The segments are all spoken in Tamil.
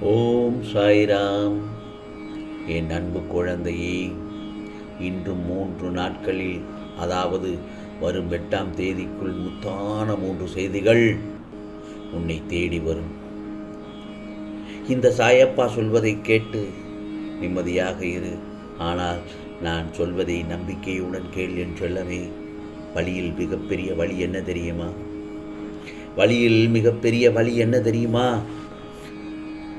ஓம் சாய்ராம். என் அன்பு குழந்தையே இன்று மூன்று நாட்களில் அதாவது வரும் எட்டாம் தேதிக்குள் முத்தான மூன்று செய்திகள் உன்னை தேடி வரும். இந்த சாயப்பா சொல்வதை கேட்டு நிம்மதியாக இரு. ஆனால் நான் சொல்வதை நம்பிக்கையுடன் கேள் என் சொல்லவே வழியில் மிகப்பெரிய வழி என்ன தெரியுமா? வழியில் மிகப்பெரிய வழி என்ன தெரியுமா?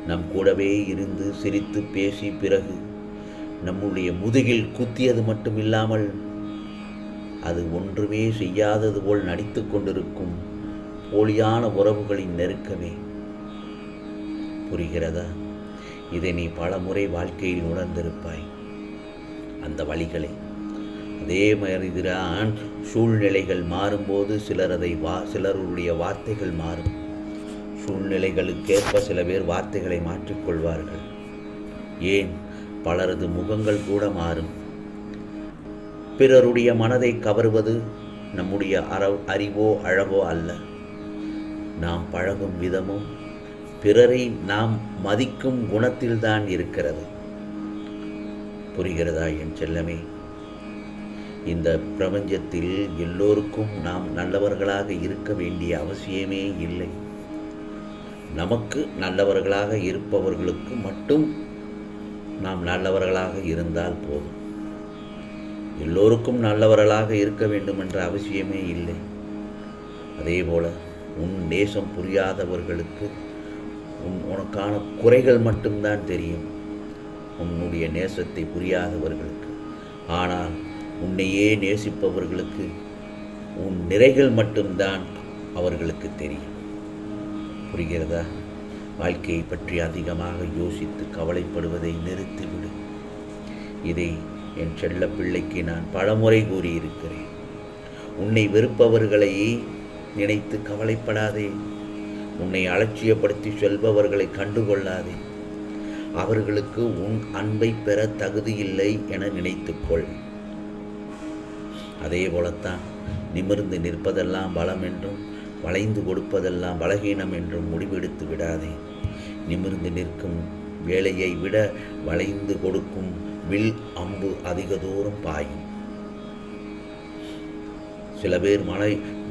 நம் கூடவே இருந்து சிரித்து பேசி பிறகு நம்முடைய முதுகில் குத்தியது மட்டும் இல்லாமல் அது ஒன்றுமே செய்யாதது போல் நடித்து கொண்டிருக்கும் போலியான உறவுகளின் நெருக்கமே. புரிகிறதா? இதை நீ பல முறை வாழ்க்கையில் உணர்ந்திருப்பாய். அந்த வழிகளை. அதே மாதிரி மாதிரிதான் சூழ்நிலைகள் மாறும்போது சிலர் அதை வா சிலருடைய வார்த்தைகள் மாறும். சூழ்நிலைகளுக்கேற்ப சில பேர் வார்த்தைகளை மாற்றிக்கொள்வார்கள். ஏன்? பலரது முகங்கள் கூட மாறும். பிறருடைய மனதை கவர்வது நம்முடைய அற அறிவோ அழகோ அல்ல. நாம் பழகும் விதமும் பிறரை நாம் மதிக்கும் குணத்தில்தான் இருக்கிறது. புரிகிறதா என் செல்லமே? இந்த பிரபஞ்சத்தில் எல்லோருக்கும் நாம் நல்லவர்களாக இருக்க வேண்டிய அவசியமே இல்லை. நமக்கு நல்லவர்களாக இருப்பவர்களுக்கு மட்டும் நாம் நல்லவர்களாக இருந்தால் போதும். எல்லோருக்கும் நல்லவர்களாக இருக்க வேண்டும் என்ற அவசியமே இல்லை. அதே போல உன் நேசம் புரியாதவர்களுக்கு உன் உனக்கான குறைகள் மட்டும்தான் தெரியும். உன்னுடைய நேசத்தை புரியாதவர்களுக்கு. ஆனால் உன்னையே நேசிப்பவர்களுக்கு உன் நிறைகள் மட்டும்தான் அவர்களுக்கு தெரியும். புரிகிறதா? வாழ்க்கையை பற்றி அதிகமாக யோசித்து கவலைப்படுவதை நிறுத்திவிடு. இதை என் செல்ல பிள்ளைக்கு நான் பலமுறை கூறியிருக்கிறேன். உன்னை வெறுப்பவர்களை நினைத்து கவலைப்படாதே. உன்னை அலட்சியப்படுத்தி சொல்பவர்களை கண்டுகொள்ளாதே. அவர்களுக்கு உன் அன்பை பெற தகுதியில்லை என நினைத்துக்கொள். அதே போலத்தான் நிமிர்ந்து நிற்பதெல்லாம் பலம் என்றும் வளைந்து கொடுப்பதெல்லாம் பலகீனம் என்றும் முடிவெடுத்து விடாதே. நிமிர்ந்து நிற்கும் வேலையை விட வளைந்து கொடுக்கும் வில் அம்பு அதிக தூரம் பாயும். சில பேர் மன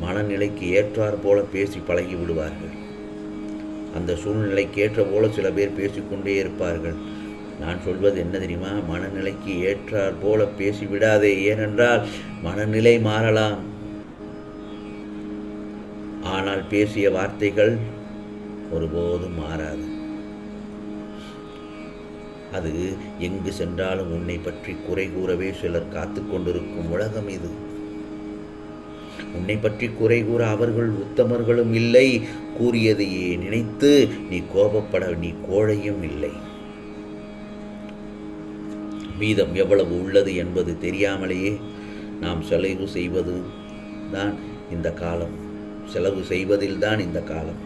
மனநிலைக்கு ஏற்றார் போல பேசி பழகி விடுவார்கள். அந்த சூழ்நிலைக்கு ஏற்ற போல சில பேர் பேசிக்கொண்டே இருப்பார்கள். நான் சொல்வது என்ன தெரியுமா? மனநிலைக்கு ஏற்றார் போல பேசிவிடாதே ஏனென்றால் மனநிலை மாறலாம். ஆனால் பேசிய வார்த்தைகள் ஒருபோதும் மாறாது. அது எங்கு சென்றாலும் உன்னை பற்றி குறை கூறவே சிலர் காத்து கொண்டிருக்கும் உலகம் இது. உன்னை பற்றி குறை கூற அவர்கள் உத்தமர்களும் இல்லை. கூறியதையே நினைத்து நீ கோபப்பட நீ கோழையும் இல்லை. மீதம் எவ்வளவு உள்ளது என்பது தெரியாமலேயே நாம் செலவு செய்வது தான் இந்த காலம். செலவு செய்வதில்தான் இந்த காலம்.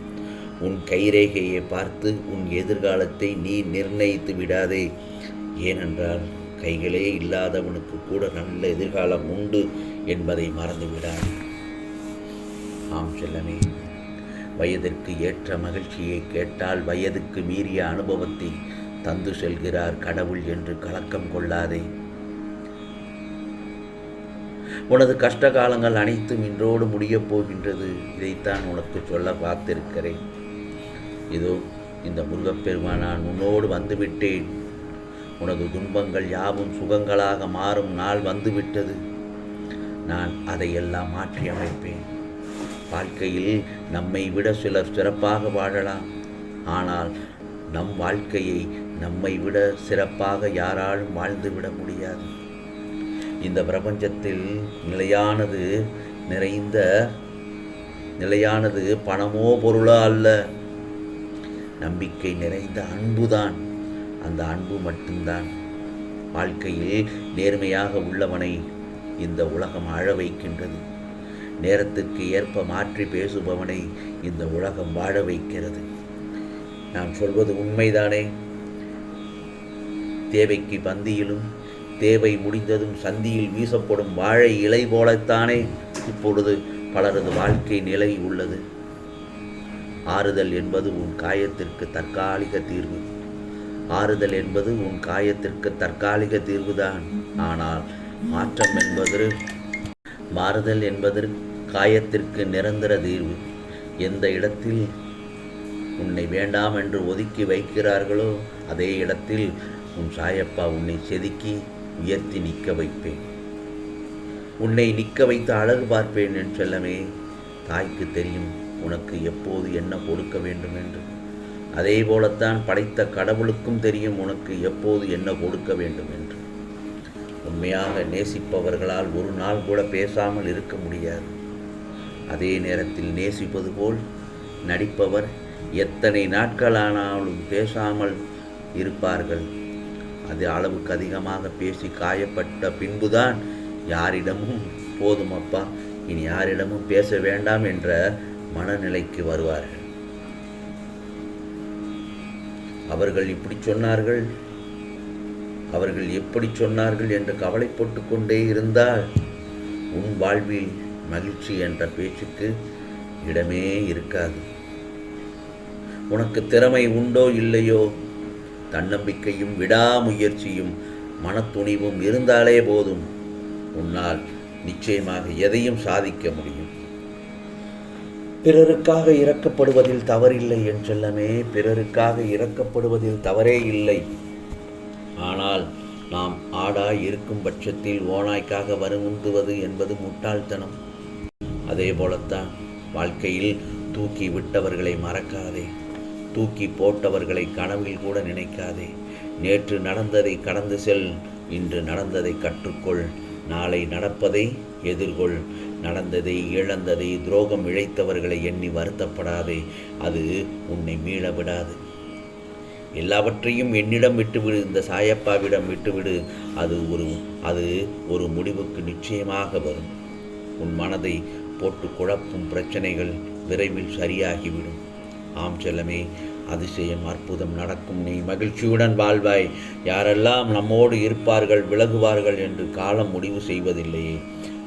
உன் கைரேகையை பார்த்து உன் எதிர்காலத்தை நீ நிர்ணயித்து விடாதே. ஏனென்றால் கைகளே இல்லாதவனுக்கு கூட நல்ல எதிர்காலம் உண்டு என்பதை மறந்து விடாதே. ஆம் செல்லமே வயதிற்கு ஏற்ற மகிழ்ச்சியை கேட்டால் வயதுக்கு மீறிய அனுபவத்தை தந்து செல்கிறார் கடவுள் என்று கலக்கம் கொள்ளாதே. உனது கஷ்ட காலங்கள் அனைத்தும் இன்றோடு முடியப் போகின்றது. இதைத்தான் உனக்கு சொல்ல பார்த்திருக்கிறேன். இதோ இந்த முருகப்பெருமான் நான் உன்னோடு வந்துவிட்டேன். உனது துன்பங்கள் யாவும் சுகங்களாக மாறும் நாள் வந்துவிட்டது. நான் அதையெல்லாம் மாற்றி அமைப்பேன் வாழ்க்கையில் நம்மை விட சிலர் சிறப்பாக வாழலாம். ஆனால் நம் வாழ்க்கையை நம்மை விட சிறப்பாக யாராலும் வாழ்ந்துவிட முடியாது. இந்த பிரபஞ்சத்தில் நிலையானது நிறைந்த நிலையானது பணமோ பொருளோ அல்ல. நம்பிக்கை நிறைந்த அன்புதான். அந்த அன்பு மட்டும்தான். வாழ்க்கையில் நேர்மையாக உள்ளவனை இந்த உலகம் அழ வைக்கின்றது. நேரத்திற்கு ஏற்ப மாற்றி பேசுபவனை இந்த உலகம் வாழ வைக்கிறது. நான் சொல்வது உண்மைதானே? தேவைக்கு பந்தியிலும் தேவை முடிந்ததும் சந்தியில் வீசப்படும் வாழை இலை போலத்தானே இப்பொழுது பலரது வாழ்க்கை நிலை உள்ளது. ஆறுதல் என்பது உன் காயத்திற்கு தற்காலிக தீர்வு. ஆறுதல் என்பது உன் காயத்திற்கு தற்காலிக தீர்வுதான். ஆனால் மாற்றம் என்பது மாறுதல் என்பது காயத்திற்கு நிரந்தர தீர்வு. எந்த இடத்தில் உன்னை வேண்டாம் என்று ஒதுக்கி வைக்கிறார்களோ அதே இடத்தில் உன் சாயப்பா உன்னை செதுக்கி உயர்த்தி நிற்க வைப்பேன். உன்னை நிற்க வைத்து அழகு பார்ப்பேன் என் செல்லமே தாய்க்கு தெரியும் உனக்கு எப்போது என்ன கொடுக்க வேண்டும் என்று. அதே போலத்தான் படைத்த கடவுளுக்கும் தெரியும் உனக்கு எப்போது என்ன கொடுக்க வேண்டும் என்று. உண்மையாக நேசிப்பவர்களால் ஒரு நாள் கூட பேசாமல் இருக்க முடியாது. அதே நேரத்தில் நேசிப்பது போல் நடிப்பவர் எத்தனை நாட்களானாலும் பேசாமல் இருப்பார்கள். அது அளவுக்கு அதிகமாக பேசி காயப்பட்ட பின்புதான் யாரிடமும் போதும் அப்பா இனி யாரிடமும் பேச வேண்டாம் என்ற மனநிலைக்கு வருவார்கள். அவர்கள் இப்படி சொன்னார்கள்? அவர்கள் எப்படி சொன்னார்கள் என்று கவலைப்பட்டு கொண்டே இருந்தால் உன் வாழ்வில் மகிழ்ச்சி என்ற பேச்சுக்கு இடமே இருக்காது. உனக்கு திறமை உண்டோ இல்லையோ? தன்னம்பிக்கையும் விடாமுயற்சியும் மனத்துணிவும் இருந்தாலே போதும். உன்னால் நிச்சயமாக எதையும் சாதிக்க முடியும். பிறருக்காக இறக்கப்படுவதில் தவறில்லை என் செல்லமே பிறருக்காக இறக்கப்படுவதில் தவறே இல்லை. ஆனால் நாம் ஆடாய் இருக்கும் பட்சத்தில் ஓனாய்க்காக வருந்துவது என்பது முட்டாள்தனம். அதே போலத்தான் வாழ்க்கையில் தூக்கி விட்டவர்களை மறக்காதே. தூக்கி போட்டவர்களை கனவில் கூட நினைக்காதே. நேற்று நடந்ததை கடந்து செல் இன்று நடந்ததை கற்றுக்கொள். நாளை நடப்பதை எதிர்கொள். நடந்ததை இழந்ததை துரோகம் இழைத்தவர்களை எண்ணி வருத்தப்படாதே. அது உன்னை மீள விடாது. எல்லாவற்றையும் என்னிடம் விட்டுவிடு இந்த சாயப்பாவிடம் விட்டுவிடு. அது ஒரு அது ஒரு முடிவுக்கு நிச்சயமாக வரும். உன் மனதை போட்டு குழப்பும் பிரச்சனைகள் விரைவில் சரியாகிவிடும். ஆம் செல்லமே அதிசயம் அற்புதம் நடக்கும். நீ மகிழ்ச்சியுடன் வாழ்வாய். யாரெல்லாம் நம்மோடு இருப்பார்கள் விலகுவார்கள் என்று காலம் முடிவு செய்வதில்லையே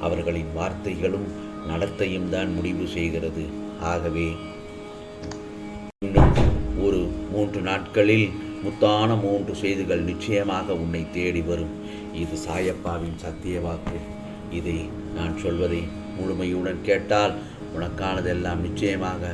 அவர்களின் வார்த்தைகளும் நடத்தையும் தான் முடிவு செய்கிறது. ஆகவே இன்னும் ஒரு மூன்று நாட்களில் முத்தான மூன்று செய்திகள் நிச்சயமாக உன்னை தேடி வரும். இது சாயப்பாவின் சத்திய வாக்கு. இதை நான் சொல்வதை முழுமையுடன் கேட்டால் உனக்கானதெல்லாம் நிச்சயமாக